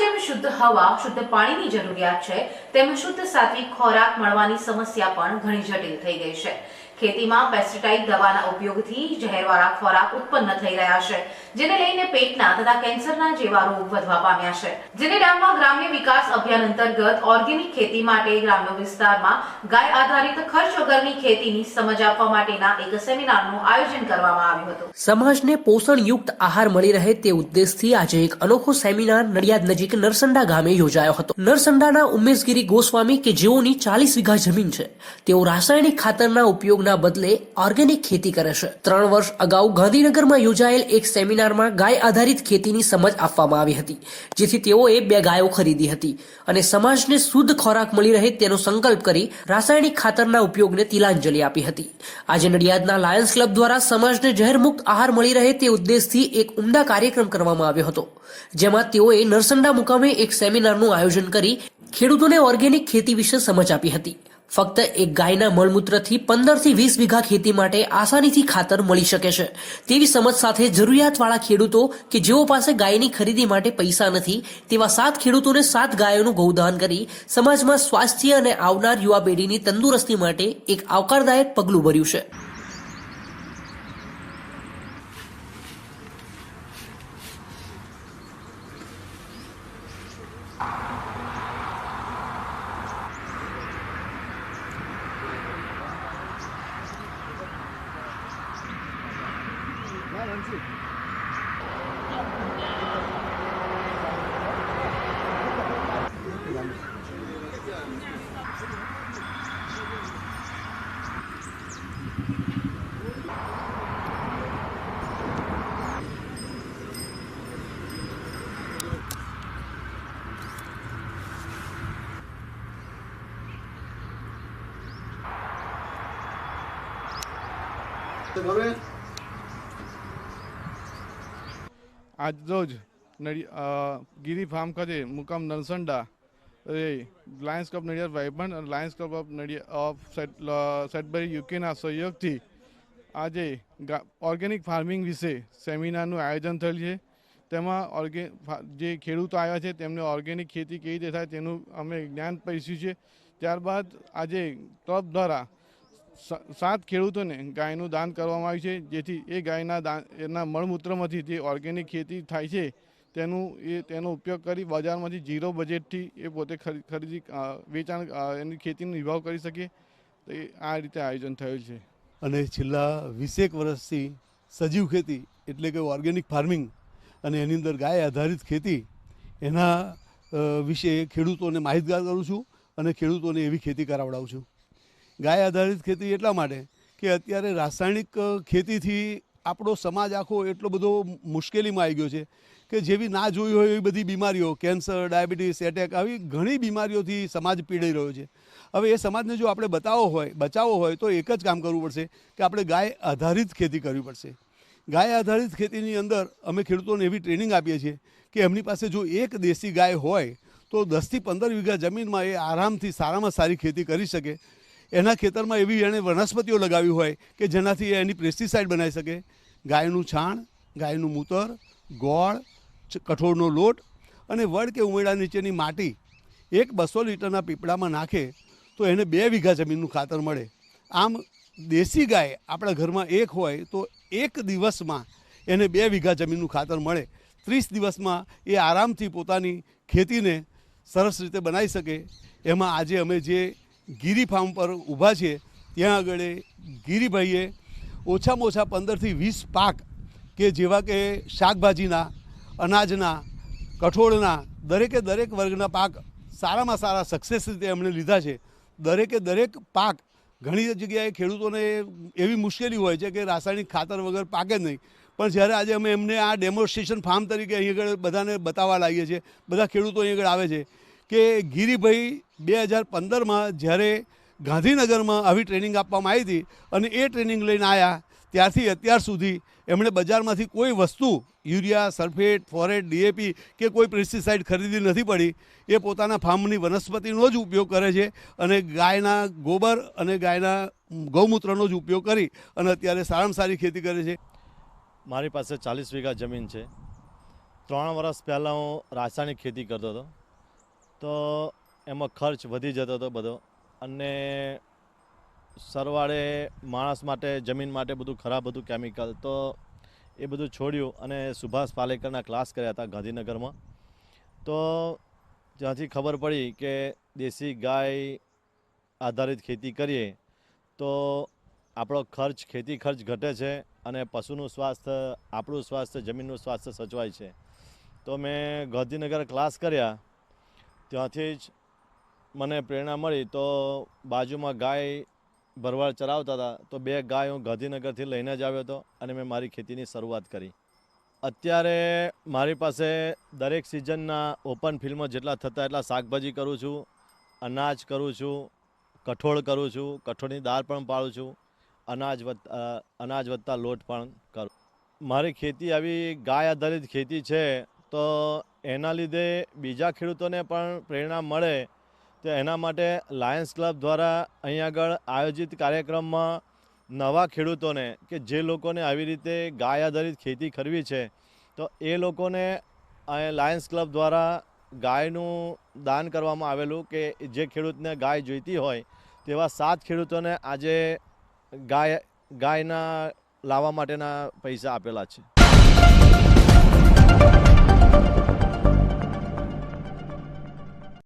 જેમ શુદ્ધ હવા, શુદ્ધ પાણીની જરૂરિયાત છે, તેમ શુદ્ધ સાત્વિક ખોરાક મળવાની સમસ્યા પણ ઘણી જટિલ થઈ ગઈ છે. ખેતીમાં પેસ્ટિસાઇડ દવાના ઉપયોગથી ઝેરવાળા ખોરાક ઉત્પન્ન થઈ રહ્યા છે. જેને લઈને પેટના તથા કેન્સરના જેવા રોગ વધવા પામ્યા છે. જેને ડાંગમાં ગ્રામ્ય વિકાસ અભિયાન અંતર્ગત ઓર્ગેનિક ખેતી માટે ગ્રામ્ય વિસ્તારમાં ગાય આધારિત ખર્ચ વગરની ખેતીની સમજ આપવા માટેના એક સેમિનારનું આયોજન કરવામાં આવ્યું હતું. સમાજને પોષણયુક્ત આહાર મળી રહે તે ઉદ્દેશથી આજે એક અનોખો સેમિનાર નડિયાદ નજીક નરસંડા ગામે યોજાયો હતો. નરસંડાના ઉમેશગીરી ગોસ્વામી કે જેઓની ચાલીસ વીઘા જમીન છે, તેઓ રાસાયણિક ખાતરના ઉપયોગના બદલે ઓર્ગેનિક ખેતી કરે છે. ત્રણ વર્ષ અગાઉ ગાંધીનગરમાં યોજાયેલ એક સેમિનારમાં ગાય આધારિત ખેતીની સમજ આપવામાં આવી હતી, જેથી તેઓએ બે ગાયો ખરીદી હતી અને સમાજને શુદ્ધ ખોરાક મળી રહે તેનો સંકલ્પ કરી રાસાયણિક ખાતરના ઉપયોગને તિલાંજલિ આપી હતી. આજે નડિયાદના લાયન્સ ક્લબ દ્વારા સમાજને ઝેરમુક્ત આહાર મળી રહે તે ઉદ્દેશથી એક ઉમદા કાર્યક્રમ કરવામાં આવ્યો હતો, જેમાં તેઓએ નરસંડા મુકામે એક સેમિનારનું આયોજન કરી ખેડૂતોને ઓર્ગેનિક ખેતી વિશે સમજ આપી હતી. ફક્ત એક ગાયના મળમૂત્રથી પંદરથી વીસ વીઘા ખેતી માટે આસાનીથી ખાતર મળી શકે છે. તેવી સમજ સાથે જરૂરિયાતવાળા ખેડૂતો કે જેઓ પાસે ગાયની ખરીદી માટે પૈસા નથી, તેવા સાત ખેડૂતોને સાત ગાયોનું ગૌદાન કરી સમાજમાં સ્વાસ્થ્ય અને આવનાર યુવા પેઢીની તંદુરસ્તી માટે એક આવકારદાયક પગલું ભર્યું છે. આજરોજ નડી અ, ગીરી ફાર્મ ખાતે મુકામ નરસંડા એ લાયન્સ ક્લબ નડિયાદ વાઇબ્રન્ટ અને lions club of Nadiad of set સેટબરી યુકેના સહયોગથી આજે ઓર્ગેનિક ફાર્મિંગ વિશે સેમિનારનું આયોજન થયેલ છે. તેમાં ઓર્ગે જે ખેડૂતો આવ્યા છે તેમને ઓર્ગેનિક ખેતી કેવી રીતે થાય તેનું અમે જ્ઞાન પૈસ્યું છે. ત્યારબાદ આજે ક્લબ દ્વારા સાત ખેડૂતોને ગાયનું દાન કરવામાં આવ્યું છે, જેથી એ ગાયના દાન એના મળમૂત્રમાંથી જે ઓર્ગેનિક ખેતી થાય છે, તેનું એ, તેનો ઉપયોગ કરી બજારમાંથી ઝીરો બજેટથી એ પોતે ખરી- ખરીદી વેચાણ એની ખેતીનો નિભાવ કરી શકે. તો એ આ રીતે આયોજન થયેલ છે. અને છેલ્લા વીસેક વર્ષથી સજીવ ખેતી એટલે કે ઓર્ગેનિક ફાર્મિંગ અને એની અંદર ગાય આધારિત ખેતી, એના વિશે ખેડૂતોને માહિતગાર કરું છું અને ખેડૂતોને એવી ખેતી કરાવડાવું છું. ગાય આધારિત ખેતી એટલા માટે કે અત્યારે રાસાયણિક ખેતીથી આપણો સમાજ આખો એટલો બધો મુશ્કેલીમાં આવી ગયો છે કે જેવી ના જોઈ હોય એવી બધી બીમારીઓ, કેન્સર, ડાયાબિટીસ એટેક આવી ઘણી બીમારીઓથી સમાજ પીડાઈ રહ્યો છે. હવે એ સમાજને જો આપણે બતાવવો હોય બચાવવો હોય તો એક જ કામ કરવું પડશે કે આપણે ગાય આધારિત ખેતી કરવી પડશે. ગાય આધારિત ખેતીની અંદર અમે ખેડૂતોને એવી ટ્રેનિંગ આપીએ છીએ કે એમની પાસે જો એક દેશી ગાય હોય તો દસથી પંદર વીઘા જમીનમાં એ આરામથી સારામાં સારી ખેતી કરી શકે. એના ખેતરમાં એવી એણે વનસ્પતિઓ લગાવી હોય કે જેનાથી એની પેસ્ટિસાઇડ બનાવી શકે. ગાયનું છાણ, ગાયનું મૂતર, ગોળ કઠોળનો લોટ અને વડ કે ઉમેડા નીચેની માટી એક બસો લીટરના પીપળામાં નાખે તો એને બે વીઘા જમીનનું ખાતર મળે. આમ દેશી ગાય આપણા ઘરમાં એક હોય તો એક દિવસમાં એને બે વીઘા જમીનનું ખાતર મળે. ત્રીસ દિવસમાં એ આરામથી પોતાની ખેતીને સરસ રીતે બનાવી શકે. એમાં આજે અમે જે ગીરી ફાર્મ પર ઊભા છીએ ત્યાં આગળ ગીરીભાઈએ ઓછામાં ઓછા પંદરથી વીસ પાક કે જેવા કે શાકભાજીના, અનાજના, કઠોળના, દરેકે દરેક વર્ગના પાક સારામાં સારા સક્સેસ રીતે એમણે લીધા છે. દરેકે દરેક પાક ઘણી જગ્યાએ ખેડૂતોને એવી મુશ્કેલી હોય છે કે રાસાયણિક ખાતર વગર પાકે જ નહીં. પણ જ્યારે આજે અમે એમને આ ડેમોન્સ્ટ્રેશન ફાર્મ તરીકે અહીં આગળ બધાને બતાવવા લાગીએ છીએ, બધા ખેડૂતો અહીં આગળ આવે છે કે ગિરિભાઈ બે હજાર પંદરમાં જ્યારે ગાંધીનગરમાં આવી ટ્રેનિંગ આપવામાં આવી હતી અને એ ટ્રેનિંગ લઈને આવ્યા ત્યારથી અત્યાર સુધી એમણે બજારમાંથી કોઈ વસ્તુ, યુરિયા, સલ્ફેટ, ફોરેટ, ડીએપી કે કોઈ પેસ્ટિસાઇડ ખરીદી નથી પડી. એ પોતાના ફાર્મની વનસ્પતિનો જ ઉપયોગ કરે છે અને ગાયના ગોબર અને ગાયના ગૌમૂત્રનો જ ઉપયોગ કરી અને અત્યારે સારામાં સારી ખેતી કરે છે. મારી પાસે ચાલીસ વીઘા જમીન છે. ત્રણ વર્ષ પહેલાં હું રાસાયણિક ખેતી કરતો હતો. તો એમાં ખર્ચ વધી જતો હતો બધો. અને સરવાળે માણસ માટે, જમીન માટે બધું ખરાબ હતું કેમિકલ તો એ બધું છોડ્યું અને સુભાષ પાલેકરના ક્લાસ કર્યા હતા ગાંધીનગરમાં. તો ત્યાંથી ખબર પડી કે દેશી ગાય આધારિત ખેતી કરીએ, તો આપણો ખર્ચ, ખેતી ખર્ચ ઘટે છે અને પશુનું સ્વાસ્થ્ય, આપણું સ્વાસ્થ્ય, જમીનનું સ્વાસ્થ્ય સચવાય છે. તો મેં ગાંધીનગર ક્લાસ કર્યા. ત્યાંથી જ મને પ્રેરણા મળી તો બાજુમાં ગાય ભરવાડ ચરાવતા હતા. તો બે ગાય હું ગાંધીનગરથી લઈને જ આવ્યો હતો અને મેં મારી ખેતીની શરૂઆત કરી. અત્યારે મારી પાસે દરેક સિઝનના ઓપન ફિલ્મો જેટલા થતા એટલા શાકભાજી કરું છું, અનાજ કરું છું, કઠોળ કરું છું, કઠોળની દાળ પણ પાળું છું, અનાજ વત્તા અનાજ વત્તા લોટ પણ કરું. મારી ખેતી આવી ગાય આધારિત ખેતી છે તો એના લીધે બીજા ખેડૂતોને પણ પ્રેરણા મળે તો એના માટે લાયન્સ ક્લબ દ્વારા અહીં આગળ આયોજિત કાર્યક્રમમાં નવા ખેડૂતોને કે જે લોકોને આવી રીતે ગાય આધારિત ખેતી કરવી છે, તો એ લોકોને લાયન્સ ક્લબ દ્વારા ગાયનું દાન કરવામાં આવેલું કે જે ખેડૂતને ગાય જોઈતી હોય તેવા સાત ખેડૂતોને આજે ગાય, ગાયના લાવવા માટેના પૈસા આપેલા છે.